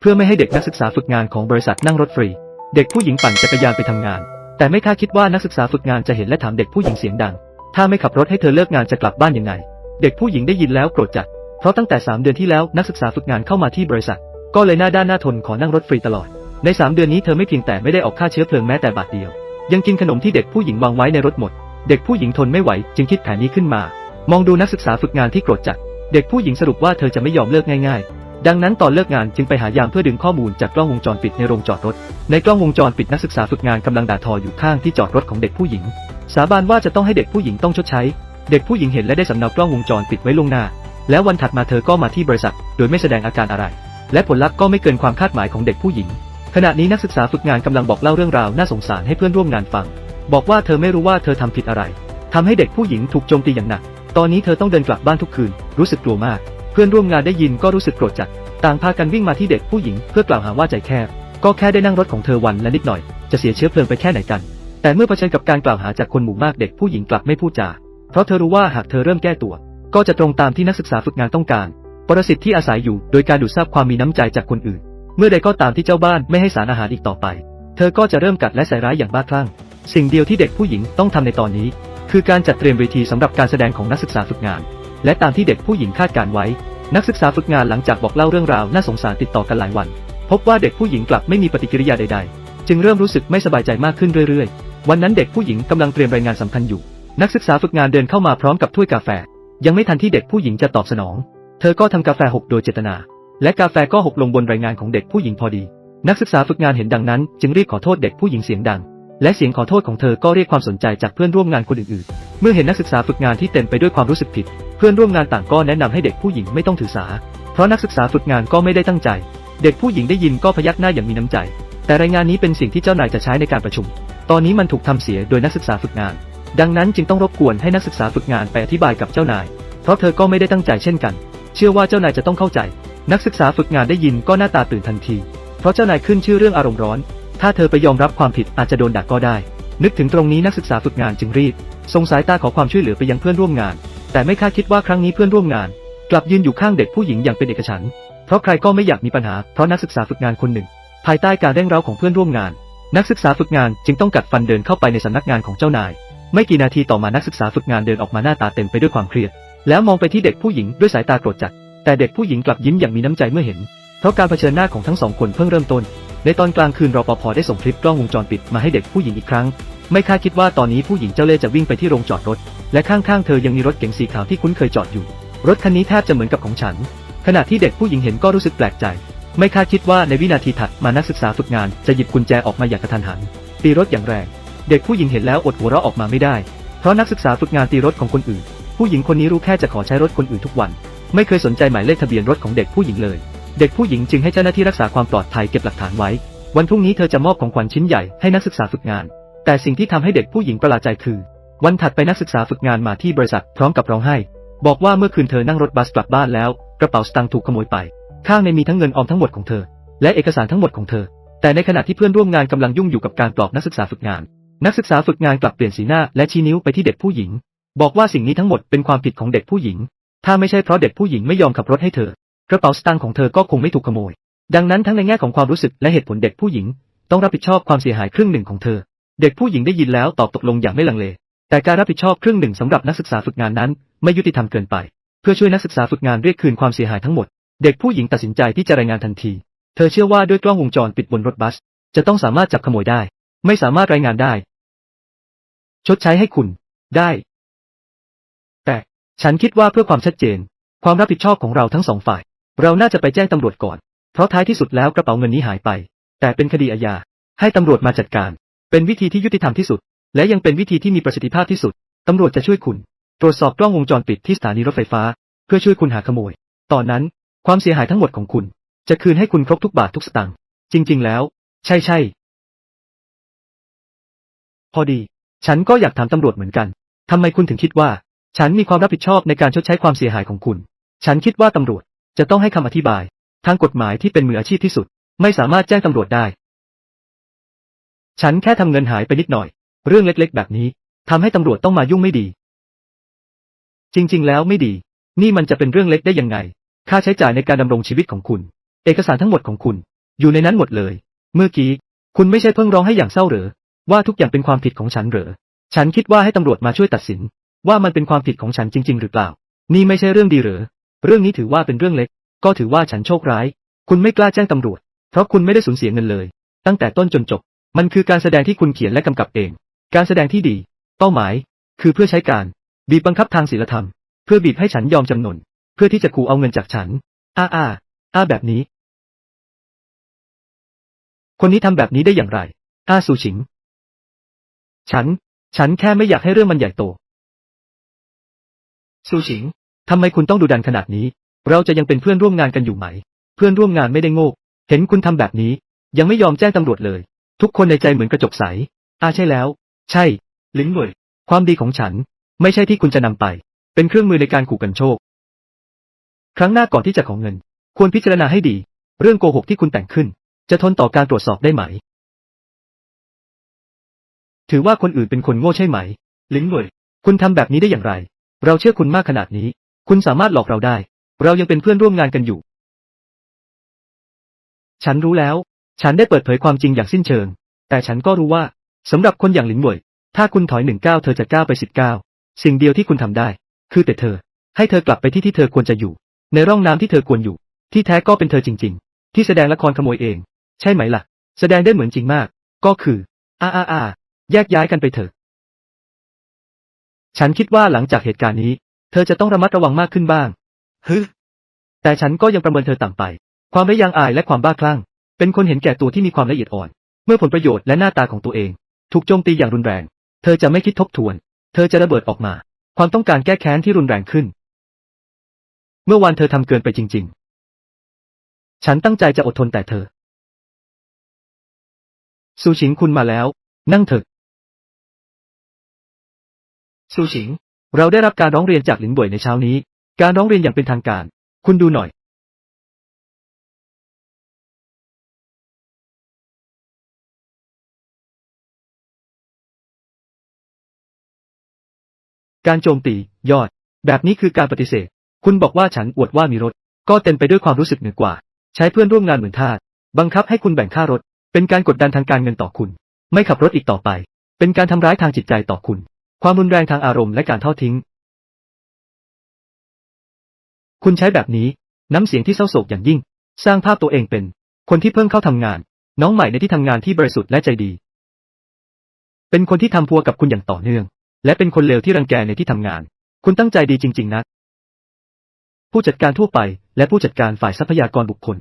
เพื่อไม่ให้เด็กนักศึกษาฝึกงานของบริษัทนั่งรถฟรี เด็กผู้หญิงปั่นจักรยานไปทำงาน แต่ไม่คาดคิดว่านักศึกษาฝึกงานจะเห็นและถามเด็กผู้หญิงเสียงดัง ถ้าไม่ขับรถให้เธอเลิกงานจะกลับบ้านยังไง เด็กผู้หญิงได้ยินแล้วโกรธจัด เพราะตั้งแต่ 3 เดือนที่แล้วนักศึกษาฝึกงานเข้ามาที่บริษัท ก็เลยหน้าด้านหน้าทนขอนั่งรถฟรีตลอด ใน 3 เดือนนี้เธอไม่เพียงแต่ไม่ได้ออกค่าเชื้อเพลิงแม้แต่บาทเดียว ยังกินขนมที่เด็กผู้หญิงวางไว้ในรถหมด เด็กผู้หญิงทนไม่ไหว จึงคิดแผนนี้ขึ้นมา มองดูนักศึกษาฝึกงานที่โกรธจัด เด็กผู้หญิงสรุปว่าเธอจะไม่ยอมเลิกง่ายๆ ดังนั้นตอนเลิกงานจึงไปหายามเพื่อดึงข้อมูลจากกล้องวงจรปิดในโรงจอดรถ ในกล้องวงจรปิดนักศึกษาฝึกงานกำลังด่าทออยู่ข้างที่จอดรถของเด็กผู้หญิง สาบานว่าจะต้องให้เด็กผู้หญิงต้องชดใช้ เด็กผู้หญิงเห็นและได้สำเนากล้องวงจรปิดไว้ล่วงหน้า แล้ววันถัดมาเธอก็มาที่บริษัท โดยไม่แสดงอาการอะไร และผลลัพธ์ก็ไม่เกินความคาดหมายของเด็กผู้หญิง ขณะนี้นักศึกษาฝึกงานกำลังบอกเล่าเรื่องราวน่าสงสารให้เพื่อนร่วมงานฟัง บอกว่าเธอไม่รู้ว่าเธอทำผิดอะไรทำให้เด็กผู้หญิงถูกโจมตีอย่างหนัก ตอนนี้เธอต้องเดินกลับบ้านทุกคืน รู้สึกกลัวมาก พื่อนร่วมงานได้ยินก็รู้สึกโกรธจัด ต่างพากันวิ่งมาที่เด็กผู้หญิงเพื่อกล่าวหาว่าใจแคบ ก็แค่ได้นั่งรถของเธอวันละนิดหน่อย จะเสียเชื้อเพลิงไปแค่ไหนกัน แต่เมื่อเผชิญกับการกล่าวหาจากคนหมู่มากเด็กผู้หญิงกลับไม่พูดจา เพราะเธอรู้ว่าหากเธอเริ่มแก้ตัว ก็จะตรงตามที่นักศึกษาฝึกงานต้องการ ปรสิตที่อาศัยอยู่โดยการดูดซับความมีน้ำใจจากคนอื่น เมื่อใดก็ตามที่เจ้าบ้านไม่ให้สารอาหารอีกต่อไป เธอก็จะเริ่มกัดและใส่ร้ายอย่างบ้าคลั่ง สิ่งเดียวที่เด็กผู้หญิงต้องทำในตอนนี้ คือการจัดเตรียมเวทีสำหรับการแสดงของนักศึกษาฝึกงาน และตามที่เด็กผู้หญิงคาดการไว้ นักศึกษาฝึกงานหลังจากบอกเล่าเรื่องราวน่าสงสารติดต่อกันหลายวัน พบว่าเด็กผู้หญิงกลับไม่มีปฏิกิริยาใด ๆ จึงเริ่มรู้สึกไม่สบายใจมากขึ้นเรื่อยๆ วันนั้นเด็กผู้หญิงกำลังเตรียมรายงานสำคัญอยู่ นักศึกษาฝึกงานเดินเข้ามาพร้อมกับถ้วยกาแฟ ยังไม่ทันที่เด็กผู้หญิงจะตอบสนอง เธอก็ทำกาแฟหกโดยเจตนา และกาแฟก็หกลงบนรายงานของเด็กผู้หญิงพอดี นักศึกษาฝึกงานเห็นดังนั้น จึงรีบขอโทษเด็กผู้หญิงเสียงดัง และเสียงขอโทษของเธอก็เรียกความสนใจจากเพื่อนร่วมงานคนอื่นๆ เมื่อเห็นนักศึกษาฝึกงานที่เต็มไปด้วยความรู้สึกผิด เพื่อนร่วมงานต่างก็แนะนำให้เด็กผู้หญิงไม่ต้องถือสา เพราะนักศึกษาฝึกงานก็ไม่ได้ตั้งใจ เด็กผู้หญิงได้ยินก็พยักหน้าอย่างมีน้ำใจ แต่รายงานนี้เป็นสิ่งที่เจ้านายจะใช้ในการประชุม ตอนนี้มันถูกทำเสียโดยนักศึกษาฝึกงาน ดังนั้นจึงต้องรบกวนให้นักศึกษาฝึกงานไปอธิบายกับเจ้านาย เพราะเธอก็ไม่ได้ตั้งใจเช่นกัน เชื่อว่าเจ้านายจะต้องเข้าใจ นักศึกษาฝึกงานได้ยินก็หน้าตาตื่นทันที เพราะเจ้านายขึ้นชื่อเรื่องอารมณ์ร้อน ถ้าเธอไปยอมรับความผิดอาจจะโดนด่าก็ได้ นึกถึงตรงนี้นักศึกษาฝึกงานจึงรีบส่งสายตาขอความช่วยเหลือไปยังเพื่อนร่วมงาน แต่ไม่คาดคิดว่าครั้งนี้เพื่อนร่วมงาน กลับยืนอยู่ข้างเด็กผู้หญิงอย่างเป็นเอกฉันท์เพราะใครก็ไม่อยากมีปัญหาเพราะนักศึกษาฝึกงานคนหนึ่ง ภายใต้การเร่งเร้าของเพื่อนร่วมงาน นักศึกษาฝึกงานจึงต้องกัดฟันเดินเข้าไปในสำนักงานของเจ้านาย ไม่กี่นาทีต่อมานักศึกษาฝึกงานเดินออกมาหน้าตาเต็มไปด้วยความเครียด แล้วมองไปที่เด็กผู้หญิงด้วยสายตาโกรธจัด แต่เด็กผู้หญิงกลับยิ้มอย่างมีน้ำใจเมื่อเห็น เพราะการเผชิญหน้าของทั้งสองคนเพิ่งเริ่มต้น ในตอนกลางคืนรปภได้ส่งคลิปกล้องวงจรปิดมาให้เด็กผู้หญิงอีกครั้ง ไม่คาดคิดว่าตอนนี้ผู้หญิงเจ้าเล่ห์จะวิ่งไปที่โรงจอดรถ และข้างๆเธอยังมีรถเก๋งสีขาวที่คุ้นเคยจอดอยู่ รถคันนี้แทบจะเหมือนกับของฉัน ขณะที่เด็กผู้หญิงเห็นก็รู้สึกแปลกใจ ไม่คาดคิดว่าในวินาทีถัดมานักศึกษาฝึกงานจะหยิบกุญแจออกมาอย่างกระทันหัน ตีรถอย่างแรง เด็กผู้หญิงเห็นแล้วอดหัวเราะออกมาไม่ได้ เพราะนักศึกษาฝึกงานตีรถของคนอื่น ผู้หญิงคนนี้รู้แค่จะขอใช้รถคนอื่นทุกวัน ไม่เคยสนใจหมายเลขทะเบียนรถของเด็กผู้หญิงเลย เด็กผู้หญิงจึงให้เจ้าหน้าที่รักษาความปลอดภัยเก็บหลักฐานไว้ วันพรุ่งนี้เธอจะมอบของขวัญชิ้นใหญ่ให้นักศึกษาฝึกงาน แต่สิ่งที่ทำให้เด็กผู้หญิงประหลาดใจคือ วันถัดไปนักศึกษาฝึกงานมาที่บริษัทพร้อมกับร้องไห้ บอกว่าเมื่อคืนเธอนั่งรถบัสกลับบ้านแล้ว กระเป๋าสตางค์ถูกขโมยไป ข้างในมีทั้งเงินออมทั้งหมดของเธอ และเอกสารทั้งหมดของเธอ แต่ในขณะที่เพื่อนร่วมงานกำลังยุ่งอยู่กับการปลอบนักศึกษาฝึกงาน นักศึกษาฝึกงานกลับเปลี่ยนสีหน้าและชี้นิ้วไปที่เด็กผู้หญิง บอกว่าสิ่งนี้ทั้งหมดเป็นความผิดของเด็กผู้หญิง ถ้าไม่ใช่เพราะเด็กผู้หญิงไม่ยอมขับรถให้เธอ กระเป๋าสตางค์ของเธอก็คงไม่ถูกขโมย ดังนั้นทั้งในแง่ของความรู้สึกและเหตุผลเด็กผู้หญิง ต้องรับผิดชอบความเสียหายครึ่งหนึ่งของเธอ เด็กผู้หญิงได้ยินแล้วตอบตกลงอย่างไม่ลังเล แต่การรับผิดชอบครึ่งหนึ่งสำหรับนักศึกษาฝึกงานนั้น ไม่ยุติธรรมเกินไป เพื่อช่วยนักศึกษาฝึกงานเรียกคืนความเสียหายทั้งหมด เด็กผู้หญิงตัดสินใจที่จะรายงานทันที เธอเชื่อว่าด้วยกล้องวงจรปิดบนรถบัส จะต้องสามารถจับขโมยได้ ไม่สามารถรายงานได้ ชดใช้ให้คุณ ได้ แต่ฉันคิดว่าเพื่อความชัดเจน ความรับผิดชอบของเราทั้งสองฝ่าย เราน่าจะไปแจ้งตำรวจก่อน เพราะท้ายที่สุดแล้วกระเป๋าเงินนี้หายไป แต่เป็นคดีอาญาให้ตำรวจมาจัดการ เป็นวิธีที่ยุติธรรมที่สุด และยังเป็นวิธีที่มีประสิทธิภาพที่สุด ตำรวจจะช่วยคุณ ตรวจสอบกล้องวงจรปิดที่สถานีรถไฟฟ้า เพื่อช่วยคุณหาขโมย ตอนนั้น ความเสียหายทั้งหมดของคุณ จะคืนให้คุณครบทุกบาททุกสตางค์ จริง ๆ แล้ว ใช่ใช่พอดี ฉันก็อยากถามตำรวจเหมือนกัน ทำไมคุณถึงคิดว่า ฉันมีความรับผิดชอบในการชดใช้ความเสียหายของคุณ ฉันคิดว่าตำรวจจะต้องให้คำอธิบาย ทางกฎหมายที่เป็นมืออาชีพที่สุด ไม่สามารถแจ้งตำรวจได้ ฉันแค่ทำเงินหายไปนิดหน่อย เรื่องเล็กๆ แบบนี้ทำให้ตำรวจต้องมายุ่งไม่ดี จริง ๆ แล้วไม่ดี นี่มันจะเป็นเรื่องเล็กได้ยังไง ค่าใช้จ่ายในการดำรงชีวิตของคุณ เอกสารทั้งหมดของคุณ อยู่ในนั้นหมดเลย เมื่อกี้คุณไม่ใช่เพิ่งร้องให้อย่างเศร้าเหรอ ว่าทุกอย่างเป็นความผิดของฉันเหรอ ฉันคิดว่าให้ตำรวจมาช่วยตัดสิน ว่ามันเป็นความผิดของฉันจริง ๆ หรือเปล่า นี่ไม่ใช่เรื่องดีเหรอ เรื่องนี้ถือว่าเป็นเรื่องเล็ก ก็ถือว่าฉันโชคร้าย คุณไม่กล้าแจ้งตำรวจ เพราะคุณไม่ได้สูญเสียเงินเลย ตั้งแต่ต้นจนจบ มันคือการแสดงที่คุณเขียนและกำกับเอง การแสดงที่ดี เป้าหมาย คือเพื่อใช้การ บีบบังคับทางศีลธรรม เพื่อบีบให้ฉันยอมจำนน เพื่อที่จะขู่เอาเงินจากฉัน อ้าอ้าอ้าแบบนี้ คนนี้ทำแบบนี้ได้อย่างไรอ้าซูชิง ฉัน ฉันแค่ไม่อยากให้เรื่องมันใหญ่โตซูชิงทำไมคุณต้องดูดันขนาดนี้ เราจะยังเป็นเพื่อนร่วมงานกันอยู่ไหม เพื่อนร่วมงานไม่ได้โง่ เห็นคุณทำแบบนี้ ยังไม่ยอมแจ้งตำรวจเลย ทุกคนในใจเหมือนกระจกใส อาใช่แล้ว ใช่ ลิงเวยความดีของฉัน ไม่ใช่ที่คุณจะนำไป เป็นเครื่องมือในการขู่กันโชค ครั้งหน้าก่อนที่จะขอเงิน ควรพิจารณาให้ดี เรื่องโกหกที่คุณแต่งขึ้น จะทนต่อการตรวจสอบได้ไหม ถือว่าคนอื่นเป็นคนโง่ใช่ไหม ลิงเวยคุณทำแบบนี้ได้อย่างไร เราเชื่อคุณมากขนาดนี้ คุณสามารถหลอกเราได้ เรายังเป็นเพื่อนร่วมงานกันอยู่ ฉันรู้แล้ว ฉันได้เปิดเผยความจริงอย่างสิ้นเชิง แต่ฉันก็รู้ว่า สำหรับคนอย่างหลินเว่ยถ้าคุณถอยหนึ่งก้าวเธอจะก้าวไปสิบก้าวสิ่งเดียวที่คุณทำได้ คือแต่เธอ ให้เธอกลับไปที่ที่เธอควรจะอยู่ ในร่องน้ำที่เธอควรอยู่ ที่แท้ก็เป็นเธอจริง ๆ ที่แสดงละครขโมยเอง ใช่ไหมล่ะ แสดงได้เหมือนจริงมาก ก็คืออ้าอาอาแยกย้ายกันไปเถอะ ฉันคิดว่าหลังจากเหตุการณ์นี้ เธอจะต้องระมัดระวังมากขึ้นบ้างฮึแต่ฉันก็ยังประเมินเธอต่ำไป ความระยังอายและความบ้าคลั่ง เป็นคนเห็นแก่ตัวที่มีความละเอียดอ่อน เมื่อผลประโยชน์และหน้าตาของตัวเอง ถูกโจมตีอย่างรุนแรง เธอจะไม่คิดทบทวน เธอจะระเบิดออกมา ความต้องการแก้แค้นที่รุนแรงขึ้น เมื่อวานเธอทำเกินไปจริง ๆ ฉันตั้งใจจะอดทนแต่เธอซูชิงคุณมาแล้ว นั่งเถอะซูชิง เราได้รับการร้องเรียนจากหลินบ่วยในเช้านี้ การร้องเรียนอย่างเป็นทางการ คุณดูหน่อย การโจมตี ยอด แบบนี้คือการปฏิเสธ คุณบอกว่าฉันอวดว่ามีรถ ก็เต็มไปด้วยความรู้สึกเหนือกว่า ใช้เพื่อนร่วมงานเหมือนทาส บังคับให้คุณแบ่งค่ารถ เป็นการกดดันทางการเงินต่อคุณ ไม่ขับรถอีกต่อไป เป็นการทำร้ายทางจิตใจต่อคุณ ความรุนแรงทางอารมณ์และการทอดทิ้ง คุณใช้แบบนี้ น้ำเสียงที่เศร้าโศกอย่างยิ่ง สร้างภาพตัวเองเป็น คนที่เพิ่งเข้าทำงาน น้องใหม่ในที่ทำงานที่บริสุทธิ์และใจดี เป็นคนที่ทำพัวกับคุณอย่างต่อเนื่อง และเป็นคนเลวที่รังแกในที่ทำงาน คุณตั้งใจดีจริง ๆนะผู้จัดการทั่วไป และผู้จัดการฝ่ายทรัพยากรบุคคล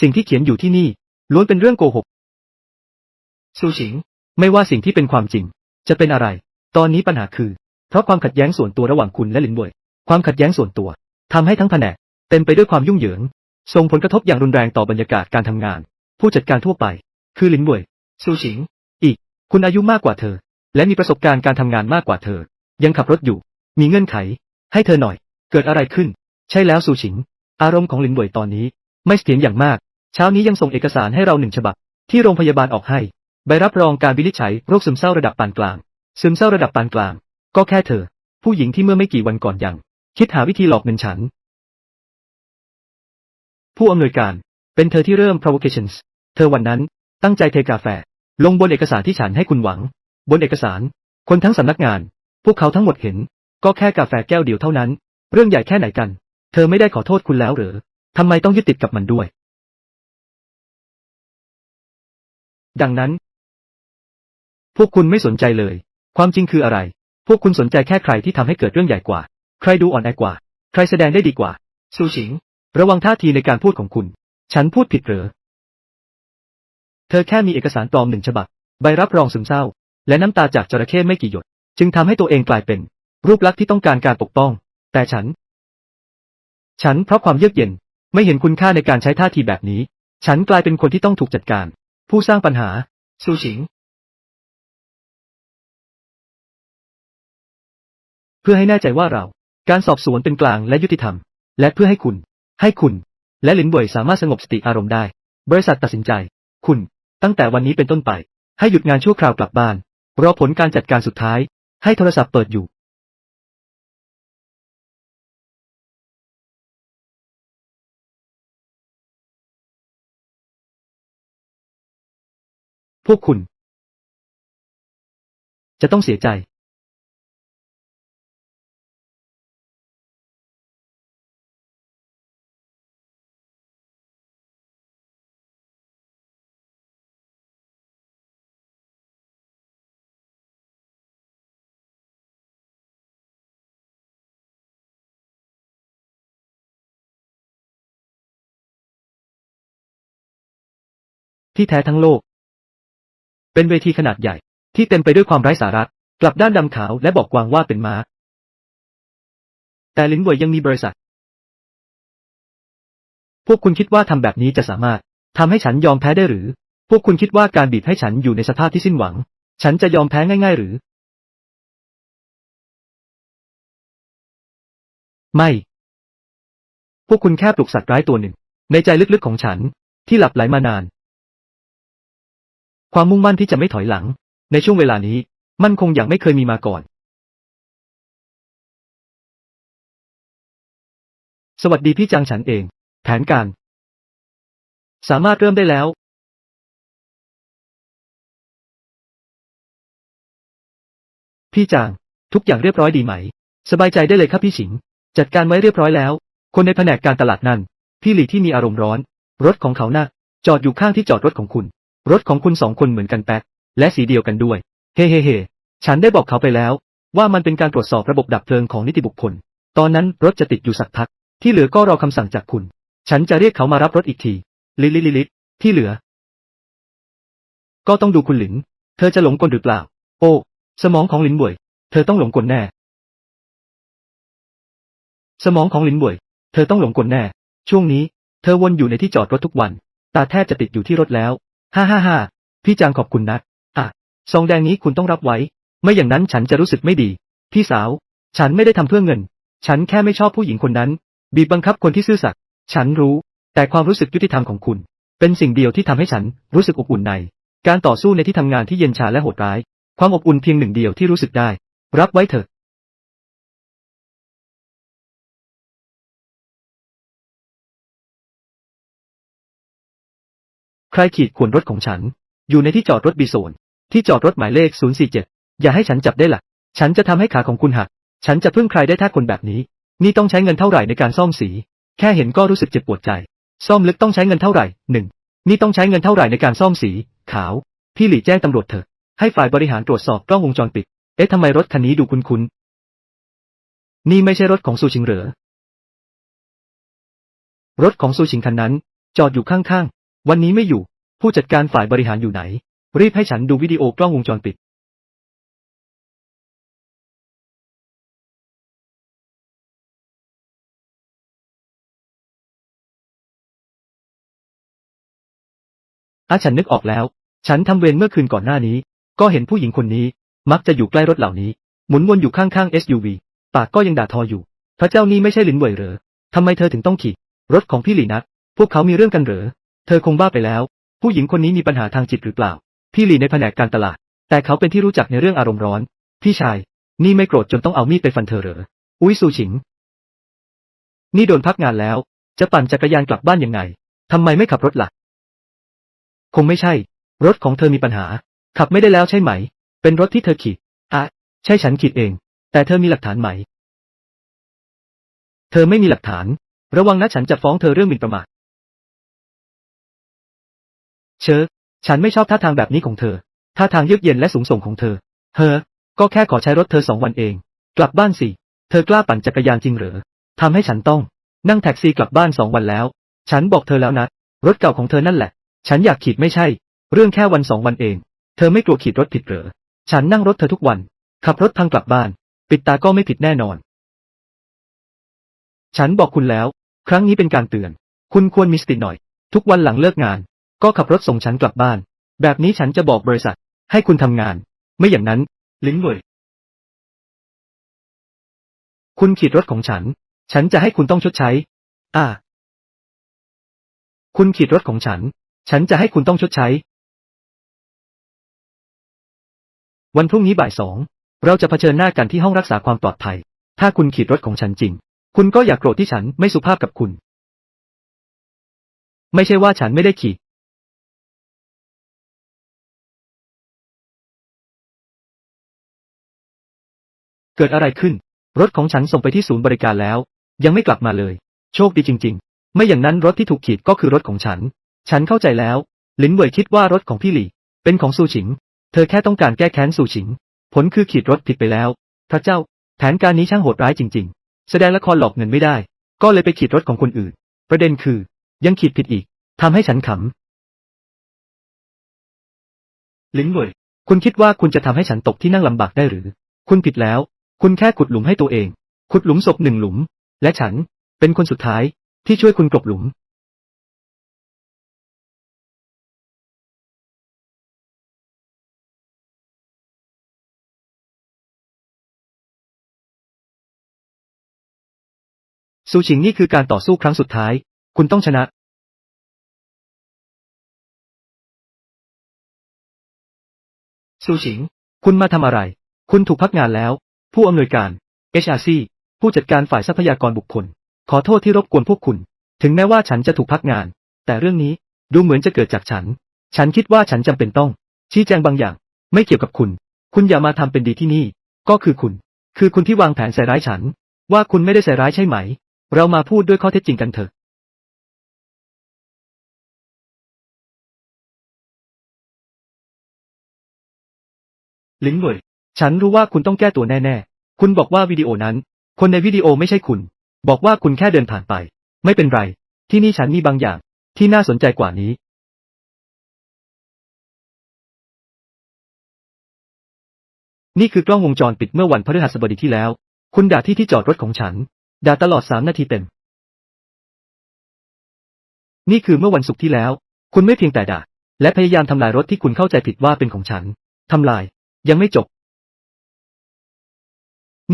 สิ่งที่เขียนอยู่ที่นี่ ล้วนเป็นเรื่องโกหกซูชิง ไม่ว่าสิ่งที่เป็นความจริง จะเป็นอะไร ตอนนี้ปัญหาคือ เพราะความขัดแย้งส่วนตัวระหว่างคุณและลินบวย ความขัดแย้งส่วนตัวทำให้ทั้งแผนก เต็มไปด้วยความยุ่งเหยิง ส่งผลกระทบอย่างรุนแรงต่อบรรยากาศการทำงาน ผู้จัดการทั่วไป คือลินบวยซูชิง อีก คุณอายุมากกว่าเธอ และมีประสบการณ์การทำงานมากกว่าเธอ ยังขับรถอยู่ มีเงื่อนไข ให้เธอหน่อย เกิดอะไรขึ้น ใช่แล้วซูชิง อารมณ์ของหลินบวยตอนนี้ ไม่เสถียรอย่างมาก เช้านี้ยังส่งเอกสารให้เราหนึ่งฉบับ ที่โรงพยาบาลออกให้ ใบรับรองการวินิจฉัยโรคซึมเศร้าระดับปานกลาง ซึมเศร้าระดับปานกลาง ก็แค่เธอ ผู้หญิงที่เมื่อไม่กี่วันก่อนยัง คิดหาวิธีหลอกเงินฉัน ผู้อำนวยการ เป็นเธอที่เริ่ม provocations เธอวันนั้น ตั้งใจเทกาแฟ ลงบนเอกสารที่ฉันให้คุณหวัง บนเอกสาร คนทั้งสำนักงาน พวกเขาทั้งหมดเห็น ก็แค่กาแฟแก้วเดียวเท่านั้น เรื่องใหญ่แค่ไหนกัน เธอไม่ได้ขอโทษคุณแล้วหรือทำไมต้องยึดติดกับมันด้วย ดังนั้น พวกคุณไม่สนใจเลย ความจริงคืออะไร พวกคุณสนใจแค่ใครที่ทำให้เกิดเรื่องใหญ่กว่า ใครดูอ่อนแอกว่า ใครแสดงได้ดีกว่าซูชิง ระวังท่าทีในการพูดของคุณ ฉันพูดผิดหรือเธอแค่มีเอกสารปลอมหนึ่งฉบับ ใบรับรองซึมเศร้า และน้ำตาจากจระเข้ไม่กี่หยด จึงทำให้ตัวเองกลายเป็น รูปลักษณ์ที่ต้องการการปกป้อง แต่ฉัน ฉันเพราะความเยือกเย็น ไม่เห็นคุณค่าในการใช้ท่าทีแบบนี้ ฉันกลายเป็นคนที่ต้องถูกจัดการ ผู้สร้างปัญหาซูชิง เพื่อให้แน่ใจว่าเรา การสอบสวนเป็นกลางและยุติธรรม และเพื่อให้คุณ ให้คุณ และหลินเว่ยสามารถสงบสติอารมณ์ได้ บริษัทตัดสินใจ คุณ ตั้งแต่วันนี้เป็นต้นไป ให้หยุดงานชั่วคราวกลับบ้าน รอผลการจัดการสุดท้าย ให้โทรศัพท์เปิดอยู่พวกคุณ จะต้องเสียใจ ที่แท้ทั้งโลก เป็นเวทีขนาดใหญ่ ที่เต็มไปด้วยความไร้สาระกลับด้านดำขาวและบอกกวางว่าเป็นม้า แต่ลินเวยยังมีบริษัท พวกคุณคิดว่าทำแบบนี้จะสามารถทำให้ฉันยอมแพ้ได้หรือ พวกคุณคิดว่าการบีบให้ฉันอยู่ในสภาพที่สิ้นหวัง ฉันจะยอมแพ้ง่าย ๆ หรือ ไม่ พวกคุณแค่ปลุกสัตว์ร้ายตัวหนึ่ง ในใจลึกๆของฉันที่หลับไหลมานาน ความมุ่งมั่นที่จะไม่ถอยหลัง ในช่วงเวลานี้ มันคงอย่างไม่เคยมีมาก่อน สวัสดีพี่จางฉันเอง แผนการ สามารถเริ่มได้แล้ว พี่จาง ทุกอย่างเรียบร้อยดีไหม สบายใจได้เลยครับพี่ฉิง จัดการไว้เรียบร้อยแล้ว คนในแผนกการตลาดนั่น พี่หลี่ที่มีอารมณ์ร้อน รถของเขาน่ะจอดอยู่ข้างที่จอดรถของคุณ รถของคุณสองคนเหมือนกันแป๊กและสีเดียวกันด้วย เฮ้เฮ้เฮฉันได้บอกเขาไปแล้ว ว่ามันเป็นการตรวจสอบระบบดับเพลิงของนิติบุคคล ตอนนั้นรถจะติดอยู่สักพัก ที่เหลือก็รอคำสั่งจากคุณ ฉันจะเรียกเขามารับรถอีกที ลิลิลิลิที่เหลือ ก็ต้องดูคุณหลิน เธอจะหลงกลหรือเปล่า โอ้ สมองของหลินบวย เธอต้องหลงกลแน่ สมองของหลินบวย เธอต้องหลงกลแน่ ช่วงนี้ เธอวนอยู่ในที่จอดรถทุกวัน ตาแทบจะติดอยู่ที่รถแล้ว ฮ่าฮ่าฮ่าพี่จางขอบคุณนะอะซองแดงนี้คุณต้องรับไว้ ไม่อย่างนั้นฉันจะรู้สึกไม่ดี พี่สาว ฉันไม่ได้ทำเพื่อเงิน ฉันแค่ไม่ชอบผู้หญิงคนนั้น บีบบังคับคนที่ซื่อสัตย์ฉันรู้ แต่ความรู้สึกยุติธรรมของคุณ เป็นสิ่งเดียวที่ทำให้ฉันรู้สึกอบอุ่นใน การต่อสู้ในที่ทำงานที่เย็นชาและโหดร้าย ความอบอุ่นเพียงหนึ่งเดียวที่รู้สึกได้ รับไว้เถอะ ใครขีดข่วนรถของฉัน อยู่ในที่จอดรถบีโซน ที่จอดรถหมายเลข 047 อย่าให้ฉันจับได้ละ่ะ ฉันจะทำให้ขาของคุณหัก ฉันจะพึ่งใครได้ถ้าคนแบบนี้ นี่ต้องใช้เงินเท่าไหร่ในการซ่อมสี แค่เห็นก็รู้สึกเจ็บปวดใจ ซ่อมลึกต้องใช้เงินเท่าไหร่หนึ่ง นี่ต้องใช้เงินเท่าไหร่ในการซ่อมสี ขาว พี่หลี่แจ้งตำรวจเถอะ ให้ฝ่ายบริหารตรวจสอบกล้องวงจรปิด เอ๊ะทำไมรถคันนี้ดูคุ้นๆ นี่ไม่ใช่รถของซูชิงเหรอ รถของซูชิงคันนั้น จอดอยู่ข้างๆ วันนี้ไม่อยู่ ผู้จัดการฝ่ายบริหารอยู่ไหน รีบให้ฉันดูวิดีโอกล้องวงจรปิดอาฉันนึกออกแล้ว ฉันทำเวรเมื่อคืนก่อนหน้านี้ ก็เห็นผู้หญิงคนนี้ มักจะอยู่ใกล้รถเหล่านี้ หมุนวนอยู่ข้างๆ SUV ปากก็ยังด่าทออยู่ พระเจ้านี่ไม่ใช่หลินเหวยเหรอทำไมเธอถึงต้องขี่ รถของพี่หลีนัก พวกเขามีเรื่องกันเหรอ เธอคงบ้าไปแล้ว ผู้หญิงคนนี้มีปัญหาทางจิตหรือเปล่า พี่หลีในแผนกการตลาด แต่เขาเป็นที่รู้จักในเรื่องอารมณ์ร้อน พี่ชาย นี่ไม่โกรธจนต้องเอามีดไปฟันเธอเหรอ อุ้ยซูชิง นี่โดนพักงานแล้ว จะปั่นจักรยานกลับบ้านยังไง ทำไมไม่ขับรถล่ะ คงไม่ใช่ รถของเธอมีปัญหา ขับไม่ได้แล้วใช่ไหม เป็นรถที่เธอขี่อะใช่ฉันขีดเอง แต่เธอมีหลักฐานไหม เธอไม่มีหลักฐาน ระวังนะฉันจะฟ้องเธอเรื่องหมิ่นประมาท เชอฉันไม่ชอบท่าทางแบบนี้ของเธอ ท่าทางเยือกเย็นและสูงส่งของเธอ เฮ้อก็แค่ขอใช้รถเธอสองวันเอง กลับบ้านสิ เธอกล้าปั่นจักรยานจริงเหรอทำให้ฉันต้อง นั่งแท็กซี่กลับบ้านสองวันแล้ว ฉันบอกเธอแล้วนะ รถเก่าของเธอนั่นแหละ ฉันอยากขีดไม่ใช่ เรื่องแค่วันสองวันเอง เธอไม่กลัวขีดรถผิดเหรอ ฉันนั่งรถเธอทุกวัน ขับรถพังกลับบ้าน ปิดตาก็ไม่ผิดแน่นอน ฉันบอกคุณแล้ว ครั้งนี้เป็นการเตือน คุณควรมีสติหน่อย ทุกวันหลังเลิกงาน ก็ขับรถส่งฉันกลับบ้าน แบบนี้ฉันจะบอกบริษัท ให้คุณทำงาน ไม่อย่างนั้น ลิ้นเว่ยคุณขีดรถของฉัน ฉันจะให้คุณต้องชดใช้ อ่า คุณขีดรถของฉัน ฉันจะให้คุณต้องชดใช้ วันพรุ่งนี้บ่ายสอง เราจะเผชิญหน้ากันที่ห้องรักษาความปลอดภัย ถ้าคุณขีดรถของฉันจริง คุณก็อย่ากโกรธที่ฉันไม่สุภาพกับคุณ ไม่ใช่ว่าฉันไม่ได้ขีด เกิดอะไรขึ้น รถของฉันส่งไปที่ศูนย์บริการแล้ว ยังไม่กลับมาเลย โชคดีจริง ๆ ไม่อย่างนั้นรถที่ถูกขีดก็คือรถของฉัน ฉันเข้าใจแล้ว ลินเว่ยคิดว่ารถของพี่หลี่ เป็นของซูชิง เธอแค่ต้องการแก้แค้นซูชิง ผลคือขีดรถผิดไปแล้ว พระเจ้า แผนการนี้ช่างโหดร้ายจริง ๆ แสดงละครหลอกเงินไม่ได้ ก็เลยไปขีดรถของคนอื่น ประเด็นคือ ยังขีดผิดอีกทำให้ฉันขำลินเว่ยคุณคิดว่าคุณจะทำให้ฉันตกที่นั่งลำบากได้หรือ คุณผิดแล้ว คุณแค่ขุดหลุมให้ตัวเอง ขุดหลุมศพหนึ่งหลุม และฉัน เป็นคนสุดท้ายที่ช่วยคุณกลบหลุม ซูชิงนี่คือการต่อสู้ครั้งสุดท้าย คุณต้องชนะซูชิง คุณมาทำอะไร คุณถูกพักงานแล้ว ผู้อำนวยการ HRC ผู้จัดการฝ่ายทรัพยากรบุคคล ขอโทษที่รบกวนพวกคุณ ถึงแม้ว่าฉันจะถูกพักงาน แต่เรื่องนี้ดูเหมือนจะเกิดจากฉัน ฉันคิดว่าฉันจำเป็นต้อง ชี้แจงบางอย่าง ไม่เกี่ยวกับคุณ คุณอย่ามาทำเป็นดีที่นี่ ก็คือคุณ คือคุณที่วางแผนใส่ร้ายฉัน ว่าคุณไม่ได้ใส่ร้ายใช่ไหม เรามาพูดด้วยข้อเท็จจริงกันเถอะลินเว่ย ฉันรู้ว่าคุณต้องแก้ตัวแน่ๆ คุณบอกว่าวิดีโอนั้น คนในวิดีโอไม่ใช่คุณ บอกว่าคุณแค่เดินผ่านไป ไม่เป็นไร ที่นี่ฉันมีบางอย่าง ที่น่าสนใจกว่านี้ นี่คือกล้องวงจรปิดเมื่อวันพฤหัสบดีที่แล้ว คุณด่าที่ที่จอดรถของฉัน ด่าตลอดสามนาทีเต็ม นี่คือเมื่อวันศุกร์ที่แล้ว คุณไม่เพียงแต่ด่า และพยายามทำลายรถที่คุณเข้าใจผิดว่าเป็นของฉัน ทำลาย ยังไม่จบ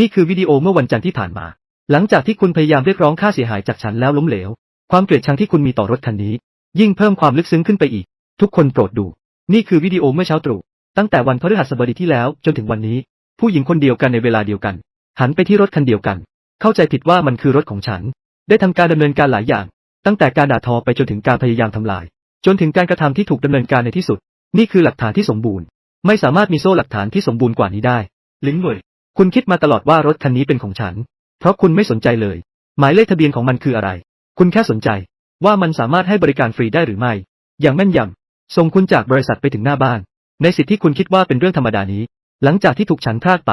นี่คือวิดีโอเมื่อวันจันทร์ที่ผ่านมา หลังจากที่คุณพยายามเรียกร้องค่าเสียหายจากฉันแล้วล้มเหลว ความเกลียดชังที่คุณมีต่อรถคันนี้ ยิ่งเพิ่มความลึกซึ้งขึ้นไปอีก ทุกคนโปรดดู นี่คือวิดีโอเมื่อเช้าตรู่ตั้งแต่วันพฤหัสบดีที่แล้วจนถึงวันนี้ ผู้หญิงคนเดียวกันในเวลาเดียวกัน หันไปที่รถคันเดียวกัน เข้าใจผิดว่ามันคือรถของฉัน ได้ทำการดำเนินการหลายอย่าง ตั้งแต่การด่าทอไปจนถึงการพยายามทำลาย จนถึงการกระทำที่ถูกดำเนินการในที่สุด นี่คือหลักฐานที่สมบูรณ์ ไม่สามารถมีโซ่หลักฐานที่สมบูรณ์กว่านี้ได้ ลิงเวย คุณคิดมาตลอดว่ารถคันนี้เป็นของฉัน เพราะคุณไม่สนใจเลย หมายเลขทะเบียนของมันคืออะไร คุณแค่สนใจ ว่ามันสามารถให้บริการฟรีได้หรือไม่ อย่างแม่นยำส่งคุณจากบริษัทไปถึงหน้าบ้าน ในสิทธิที่คุณคิดว่าเป็นเรื่องธรรมดานี้ หลังจากที่ถูกฉันพรากไป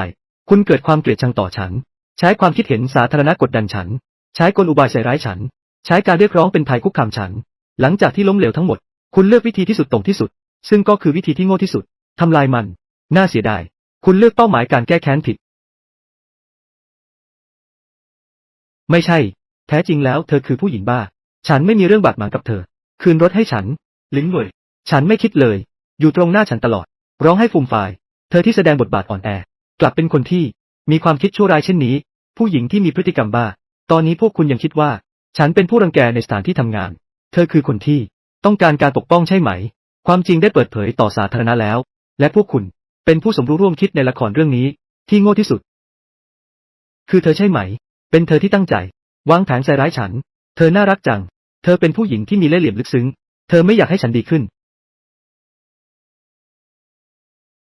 คุณเกิดความเกลียดชังต่อฉัน ใช้ความคิดเห็นสาธารณะกดดันฉัน ใช้กลอุบายใส่ร้ายฉัน ใช้การเรียกร้องเป็นภัยคุกคามฉัน หลังจากที่ล้มเหลวทั้งหมด คุณเลือกวิธีที่สุดตรงที่สุด ซึ่งก็คือวิธีที่โง่ที่สุดทำลายมัน น่าเสียดาย คุณเลือกเป้าหมายการแก้แค้นผิด ไม่ใช่ แท้จริงแล้วเธอคือผู้หญิงบ้า ฉันไม่มีเรื่องบาดหมางกับเธอ คืนรถให้ฉัน ลิงเวยฉันไม่คิดเลย อยู่ตรงหน้าฉันตลอด ร้องให้ฟูมฟาย เธอที่แสดงบทบาทอ่อนแอ กลับเป็นคนที่ มีความคิดชั่วร้ายเช่นนี้ ผู้หญิงที่มีพฤติกรรมบ้า ตอนนี้พวกคุณยังคิดว่า ฉันเป็นผู้รังแกในสถานที่ทำงาน เธอคือคนที่ ต้องการการปกป้องใช่ไหม ความจริงได้เปิดเผยต่อสาธารณะแล้ว และพวกคุณ เป็นผู้สมรู้ร่วมคิดในละครเรื่องนี้ ที่โง่ที่สุด คือเธอใช่ไหม เป็นเธอที่ตั้งใจ วางแผนใส่ร้ายฉัน เธอน่ารักจัง เธอเป็นผู้หญิงที่มีเล่ห์เหลี่ยมลึกซึ้ง เธอไม่อยากให้ฉันดีขึ้น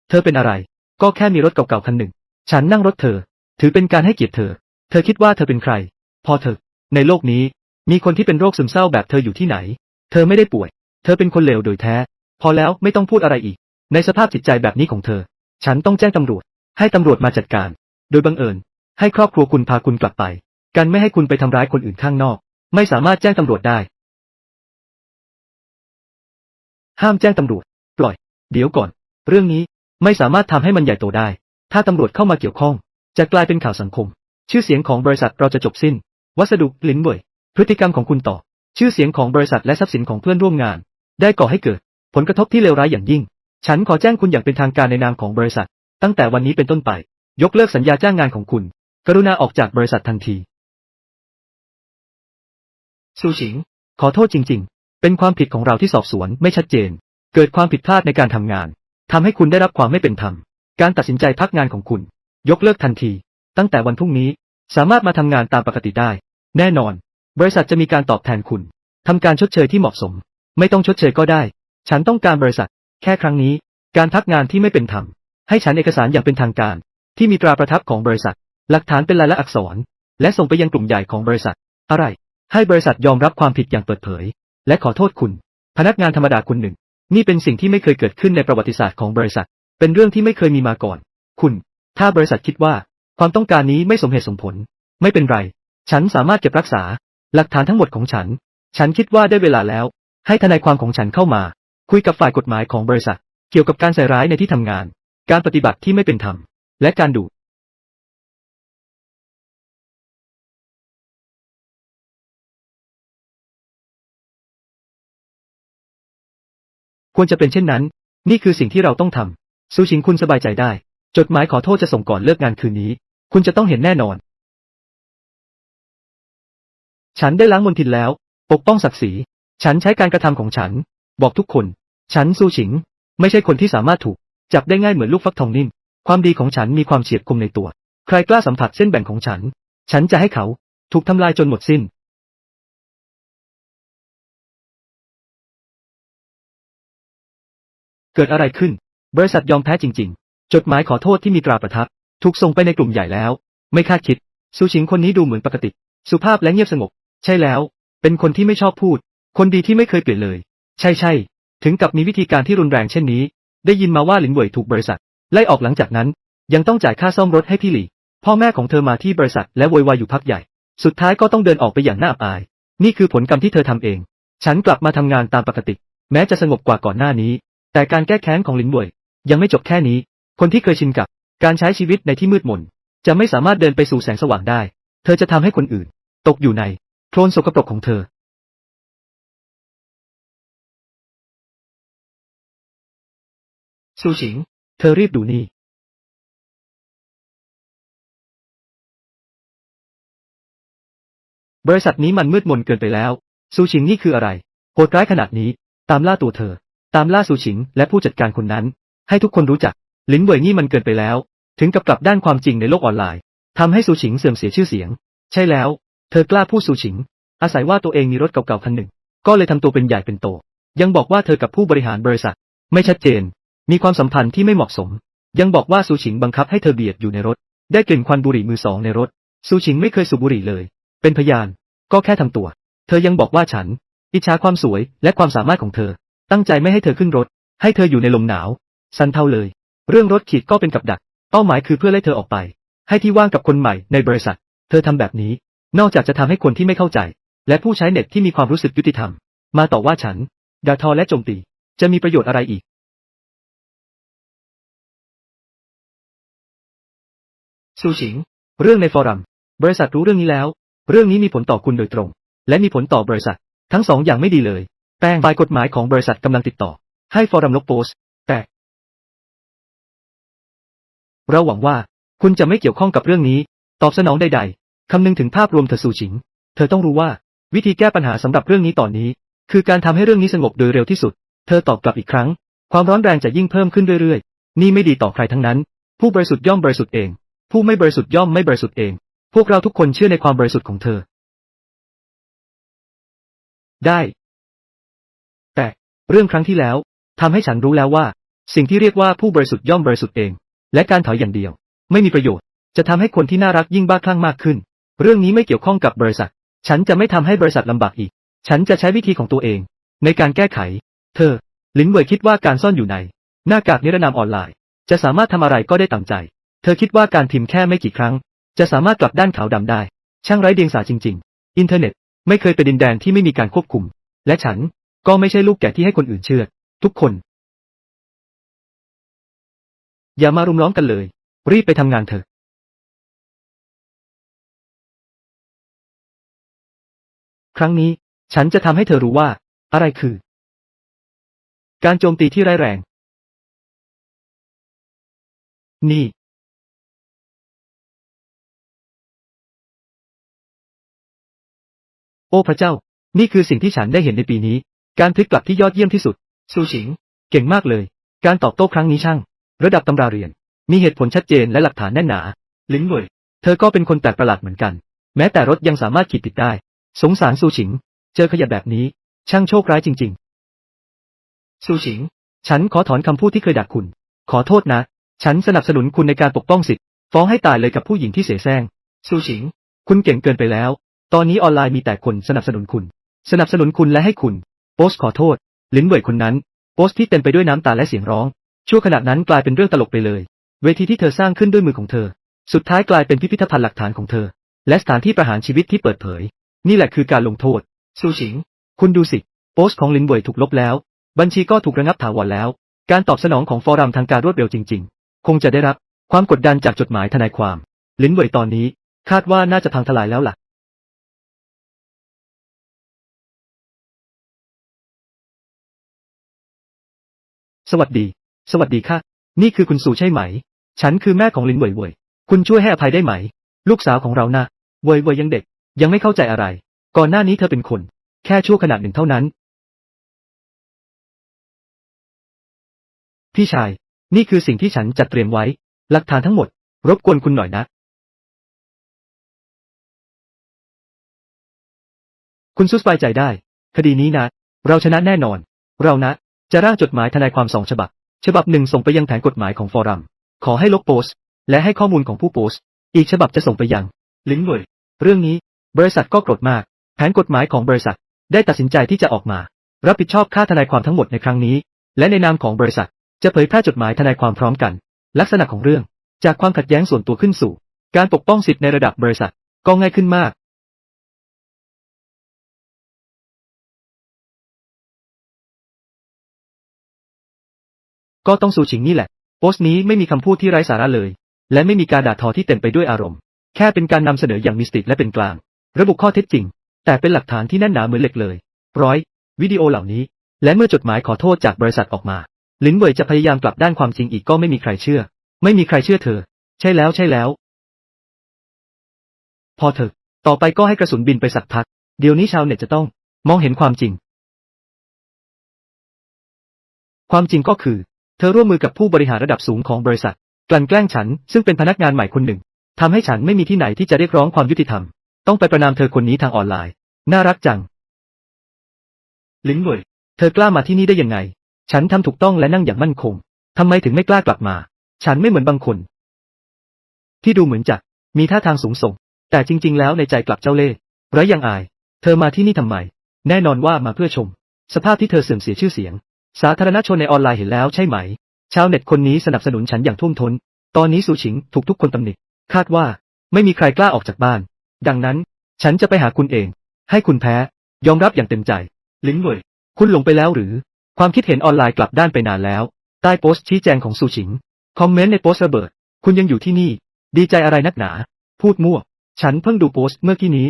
เธอเป็นอะไร ก็แค่มีรถเก่าๆคันหนึ่ง ฉันนั่งรถเธอ ถือเป็นการให้เกียรติเธอ เธอคิดว่าเธอเป็นใคร พอเธอ ในโลกนี้ มีคนที่เป็นโรคซึมเศร้าแบบเธออยู่ที่ไหน เธอไม่ได้ป่วย เธอเป็นคนเลวโดยแท้ พอแล้วไม่ต้องพูดอะไรอีก ในสภาพจิตใจแบบนี้ของเธอ ฉันต้องแจ้งตำรวจ ให้ตำรวจมาจัดการ โดยบังเอิญ ให้ครอบครัวคุณพาคุณกลับไป กันไม่ให้คุณไปทำร้ายคนอื่นข้างนอก ไม่สามารถแจ้งตำรวจได้ ห้ามแจ้งตำรวจ ปล่อย เดี๋ยวก่อน เรื่องนี้ไม่สามารถทำให้มันใหญ่โตได้ ถ้าตำรวจเข้ามาเกี่ยวข้อง จะกลายเป็นข่าวสังคม ชื่อเสียงของบริษัทเราจะจบสิ้น วัสดุลินเว่ยพฤติกรรมของคุณต่อ ชื่อเสียงของบริษัทและทรัพย์สินของเพื่อนร่วมงาน ได้ก่อให้เกิด ผลกระทบที่เลวร้ายอย่างยิ่ง ฉันขอแจ้งคุณอย่างเป็นทางการในนามของบริษัท ตั้งแต่วันนี้เป็นต้นไป ยกเลิกสัญญาจ้างงานของคุณ กรุณาออกจากบริษัททันที ซูชิง ขอโทษจริง ๆ เป็นความผิดของเราที่สอบสวนไม่ชัดเจน เกิดความผิดพลาดในการทำงาน ทำให้คุณได้รับความไม่เป็นธรรม การตัดสินใจพักงานของคุณ ยกเลิกทันที ตั้งแต่วันพรุ่งนี้ สามารถมาทำงานตามปกติได้ แน่นอน บริษัทจะมีการตอบแทนคุณ ทำการชดเชยที่เหมาะสม ไม่ต้องชดเชยก็ได้ ฉันต้องการบริษัท แค่ครั้งนี้ การพักงานที่ไม่เป็นธรรม ให้ฉันเอกสารอย่างเป็นทางการ ที่มีตราประทับของบริษัท หลักฐานเป็นลายลักษณ์อักษร และส่งไปยังกลุ่มใหญ่ของบริษัท อะไร ให้บริษัทยอมรับความผิดอย่างเปิดเผย และขอโทษคุณ พนักงานธรรมดาคนหนึ่ง นี่เป็นสิ่งที่ไม่เคยเกิดขึ้นในประวัติศาสตร์ของบริษัท เป็นเรื่องที่ไม่เคยมีมาก่อน คุณ ถ้าบริษัทคิดว่า ความต้องการนี้ไม่สมเหตุสมผล ไม่เป็นไร ฉันสามารถเก็บรักษา หลักฐานทั้งหมดของฉัน ฉันคิดว่าได้เวลาแล้ว ให้ทนายความของฉันเข้ามา คุยกับฝ่ายกฎหมายของบริษัท เกี่ยวกับการใส่ร้ายในที่ทำงาน การปฏิบัติที่ไม่เป็นธรรม และการดู ควรจะเป็นเช่นนั้น นี่คือสิ่งที่เราต้องทำซูชิงคุณสบายใจได้ จดหมายขอโทษจะส่งก่อนเลิกงานคืนนี้ คุณจะต้องเห็นแน่นอน ฉันได้ล้างมลทินแล้ว ปกป้องศักดิ์ศรี ฉันใช้การกระทำของฉัน บอกทุกคน ฉันซูชิง ไม่ใช่คนที่สามารถถูก จับได้ง่ายเหมือนลูกฟักทองนิ่ม ความดีของฉันมีความเฉียบคมในตัว ใครกล้าสัมผัสเส้นแบ่งของฉัน ฉันจะให้เขา ถูกทำลายจนหมดสิ้น เกิดอะไรขึ้น บริษัทยอมแพ้จริง ๆ จดหมายขอโทษที่มีตราประทับ ถูกส่งไปในกลุ่มใหญ่แล้ว ไม่คาดคิด ซูชิงคนนี้ดูเหมือนปกติ สุภาพและเงียบสงบ ใช่แล้ว เป็นคนที่ไม่ชอบพูด คนดีที่ไม่เคยเปลี่ยนเลย ใช่ใช่ถึงกับมีวิธีการที่รุนแรงเช่นนี้ ได้ยินมาว่าหลินเหวยถูกบริษัท ไล่ออกหลังจากนั้น ยังต้องจ่ายค่าซ่อมรถให้พี่หลี่พ่อแม่ของเธอมาที่บริษัทและโวยวายอยู่พักใหญ่ สุดท้ายก็ต้องเดินออกไปอย่างน่าอับอาย นี่คือผลกรรมที่เธอทำเอง ฉันกลับมาทำงานตามปกติ แม้จะสงบกว่าก่อนหน้านี้ แต่การแก้แค้นของหลินเว่ยยังไม่จบแค่นี้ คนที่เคยชินกับ การใช้ชีวิตในที่มืดมน จะไม่สามารถเดินไปสู่แสงสว่างได้ เธอจะทำให้คนอื่น ตกอยู่ในโคลนสกปรกของเธอ ซูชิง เธอรีบดูนี่ บริษัทนี้มันมืดมนเกินไปแล้ว ซูชิงนี่คืออะไร โหดร้ายขนาดนี้ ตามล่าตัวเธอ ตามล่าซูชิง และผู้จัดการคนนั้น ให้ทุกคนรู้จัก ลินเว่ยนี่มันเกินไปแล้ว ถึงกับกลับด้านความจริงในโลกออนไลน์ทำให้ซูชิงเสื่อมเสียชื่อเสียง ใช่แล้ว เธอกล้าพูดซูชิง อาศัยว่าตัวเองมีรถเก่าๆคันหนึ่ง ก็เลยทำตัวเป็นใหญ่เป็นโต ยังบอกว่าเธอกับผู้บริหารบริษัท ไม่ชัดเจน มีความสัมพันธ์ที่ไม่เหมาะสม ยังบอกว่าซูชิงบังคับให้เธอเบียดอยู่ในรถ ได้กลิ่นควันบุหรี่มือสองในรถ ซูชิงไม่เคยสูบบุหรี่เลย เป็นพยาน ก็แค่ทำตัว เธอยังบอกว่าฉัน อิจฉาความสวยและความสามารถของเธอ ตั้งใจไม่ให้เธอขึ้นรถ ให้เธออยู่ในลมหนาว สันเทาเลย เรื่องรถขีดก็เป็นกับดัก เป้าหมายคือเพื่อไล่เธอออกไป ให้ที่ว่างกับคนใหม่ในบริษัท เธอทำแบบนี้ นอกจากจะทำให้คนที่ไม่เข้าใจ และผู้ใช้เน็ตที่มีความรู้สึกยุติธรรม มาต่อว่าฉันด่าทอและโจมตี จะมีประโยชน์อะไรอีกซูชิง เรื่องในฟอรัม บริษัทรู้เรื่องนี้แล้ว เรื่องนี้มีผลต่อคุณโดยตรง และมีผลต่อบริษัท ทั้งสองอย่างไม่ดีเลย แป้งฝ่ายกฎหมายของบริษัทกำลังติดต่อ ให้ฟอรัมลบโพสต์แต่ เราหวังว่า คุณจะไม่เกี่ยวข้องกับเรื่องนี้ ตอบสนองใด ๆ คำนึงถึงภาพรวมเธอซูชิง เธอต้องรู้ว่า วิธีแก้ปัญหาสำหรับเรื่องนี้ตอนนี้ คือการทำให้เรื่องนี้สงบโดยเร็วที่สุด เธอตอบกลับอีกครั้ง ความร้อนแรงจะยิ่งเพิ่มขึ้นเรื่อยๆ นี่ไม่ดีต่อใครทั้งนั้น ผู้บริสุทธิ์ย่อมบริสุทธิ์เอง ผู้ไม่บริสุทธิ์ย่อมไม่บริสุทธิ์เอง พวกเราทุกคนเชื่อในความบริสุทธิ์ของเธอ ได้ เรื่องครั้งที่แล้วทำให้ฉันรู้แล้วว่า สิ่งที่เรียกว่าผู้บริสุทธิ์ย่อมบริสุทธิ์เอง และการถอยอย่างเดียว ไม่มีประโยชน์ จะทำให้คนที่น่ารักยิ่งบ้าคลั่งมากขึ้น เรื่องนี้ไม่เกี่ยวข้องกับบริษัท ฉันจะไม่ทำให้บริษัทลำบากอีก ฉันจะใช้วิธีของตัวเอง ในการแก้ไข เธอ ลินเวยคิดว่าการซ่อนอยู่ใน หน้ากากนิรนามออนไลน์ จะสามารถทำอะไรก็ได้ตามใจ เธอคิดว่าการพิมพ์แค่ไม่กี่ครั้ง จะสามารถกลับด้านขาวดำได้ ช่างไร้เดียงสาจริง ๆ อินเทอร์เน็ต ไม่เคยเป็นดินแดนที่ไม่มีการควบคุม และฉัน ก็ไม่ใช่ลูกแกะที่ให้คนอื่นเชื่อทุกคน อย่ามารุมล้อมกันเลย รีบไปทำงานเถอะครั้งนี้ ฉันจะทำให้เธอรู้ว่า อะไรคือ การโจมตีที่ร้ายแรง นี่ โอ้พระเจ้า นี่คือสิ่งที่ฉันได้เห็นในปีนี้ การพลิกกลับที่ยอดเยี่ยมที่สุด ซูชิง เก่งมากเลย การตอบโต้ครั้งนี้ช่าง ระดับตำราเรียน มีเหตุผลชัดเจนและหลักฐานแน่นหนา ลินเว่ยเธอก็เป็นคนแปลกประหลาดเหมือนกัน แม้แต่รถยังสามารถขีดติดได้ สงสารซูชิง เจอขยะแบบนี้ ช่างโชคร้ายจริง ๆ ซูชิง ฉันขอถอนคำพูดที่เคยด่าคุณ ขอโทษนะ ฉันสนับสนุนคุณในการปกป้องสิทธิ์ ฟ้องให้ตายเลยกับผู้หญิงที่เสแสร้ง ซูชิง คุณเก่งเกินไปแล้ว ตอนนี้ออนไลน์มีแต่คนสนับสนุนคุณ สนับสนุนคุณและให้คุณ โพสขอโทษ ลินเว่ยคนนั้นโพสที่เต็มไปด้วยน้ำตาและเสียงร้อง ชั่วขณะนั้นกลายเป็นเรื่องตลกไปเลย เวทีที่เธอสร้างขึ้นด้วยมือของเธอ สุดท้ายกลายเป็นพิพิธภัณฑ์หลักฐานของเธอ และสถานที่ประหารชีวิตที่เปิดเผย นี่แหละคือการลงโทษซูชิง คุณดูสิโพสของลินเว่ยถูกลบแล้ว บัญชีก็ถูกระงับถาวรแล้ว การตอบสนองของฟอรัมทางการรวดเร็วจริง ๆ คงจะได้รับความกดดันจากจดหมายทนายความ ลินเว่ยตอนนี้ คาดว่าน่าจะพังทลายแล้วล่ะ สวัสดี สวัสดีค่ะ นี่คือคุณสู่ใช่ไหม ฉันคือแม่ของลินเว่ยเว่ยคุณช่วยให้อภัยได้ไหม ลูกสาวของเรานะเว่ยเว่ยยังเด็ก ยังไม่เข้าใจอะไร ก่อนหน้านี้เธอเป็นคน แค่ชั่วขณะหนึ่งเท่านั้น พี่ชาย นี่คือสิ่งที่ฉันจัดเตรียมไว้ หลักฐานทั้งหมด รบกวนคุณหน่อยนะ คุณซุสบายใจได้ คดีนี้นะ เราชนะแน่นอน เรานะ จะร่างจดหมายทนายความสองฉบับ ฉบับหนึ่งส่งไปยังแผนกฎหมายของฟอรัม ขอให้ลบโพสต์ และให้ข้อมูลของผู้โพสต์ อีกฉบับจะส่งไปยัง ลิงก์เวยเรื่องนี้ บริษัทก็โกรธมาก แผนกฎหมายของบริษัท ได้ตัดสินใจที่จะออกมา รับผิดชอบค่าทนายความทั้งหมดในครั้งนี้ และในนามของบริษัท จะเผยแพร่จดหมายทนายความพร้อมกัน ลักษณะของเรื่อง จากความขัดแย้งส่วนตัวขึ้นสู่ การปกป้องสิทธิในระดับบริษัท ก็ง่ายขึ้นมาก ก็ต้องสู่ชิงนี่แหละ โพสต์นี้ไม่มีคำพูดที่ไร้สาระเลย และไม่มีการด่าทอที่เต็มไปด้วยอารมณ์ แค่เป็นการนำเสนออย่างมิสติกและเป็นกลาง ระบุข้อเท็จจริง แต่เป็นหลักฐานที่แน่นหนาเหมือนเหล็กเลย ร้อย วิดีโอเหล่านี้ และเมื่อจดหมายขอโทษจากบริษัทออกมา ลินเว่ยจะพยายามกลับด้านความจริงอีกก็ไม่มีใครเชื่อ ไม่มีใครเชื่อเธอ ใช่แล้วใช่แล้ว พอเถอะ ต่อไปก็ให้กระสุนบินไปสักพัก เดี๋ยวนี้ชาวเน็ตจะต้อง มองเห็นความจริง ความจริงก็คือ เธอร่วมมือกับผู้บริหารระดับสูงของบริษัท กลั่นแกล้งฉันซึ่งเป็นพนักงานใหม่คนหนึ่งทำให้ฉันไม่มีที่ไหนที่จะเรียกร้องความยุติธรรม ต้องไปประนามเธอคนนี้ทางออนไลน์ น่ารักจัง ลิงเว่ยเธอกล้ามาที่นี่ได้ยังไง ฉันทำถูกต้องและนั่งอย่างมั่นคงทำไมถึงไม่กล้ากลับมา ฉันไม่เหมือนบางคน ที่ดูเหมือนจะมีท่าทางสูงส่ง แต่จริง ๆ แล้วในใจกลับเจ้าเล่ห์ไร้ยังอาย เธอมาที่นี่ทำไม แน่นอนว่ามาเพื่อชม สภาพที่เธอเสื่อมเสียชื่อเสียง สาธารณชนในออนไลน์เห็นแล้วใช่ไหม ชาวเน็ตคนนี้สนับสนุนฉันอย่างท่วมท้น ตอนนี้สูชิงถูกทุกคนตำหนิ คาดว่าไม่มีใครกล้าออกจากบ้าน ดังนั้น ฉันจะไปหาคุณเอง ให้คุณแพ้ ยอมรับอย่างเต็มใจ ลิงเว่ยคุณหลงไปแล้วหรือ ความคิดเห็นออนไลน์กลับด้านไปนานแล้ว ใต้โพสต์ชี้แจงของซูชิง คอมเมนต์ในโพสต์ระเบิด คุณยังอยู่ที่นี่ ดีใจอะไรนักหนา พูดมั่ว ฉันเพิ่งดูโพสต์เมื่อกี้นี้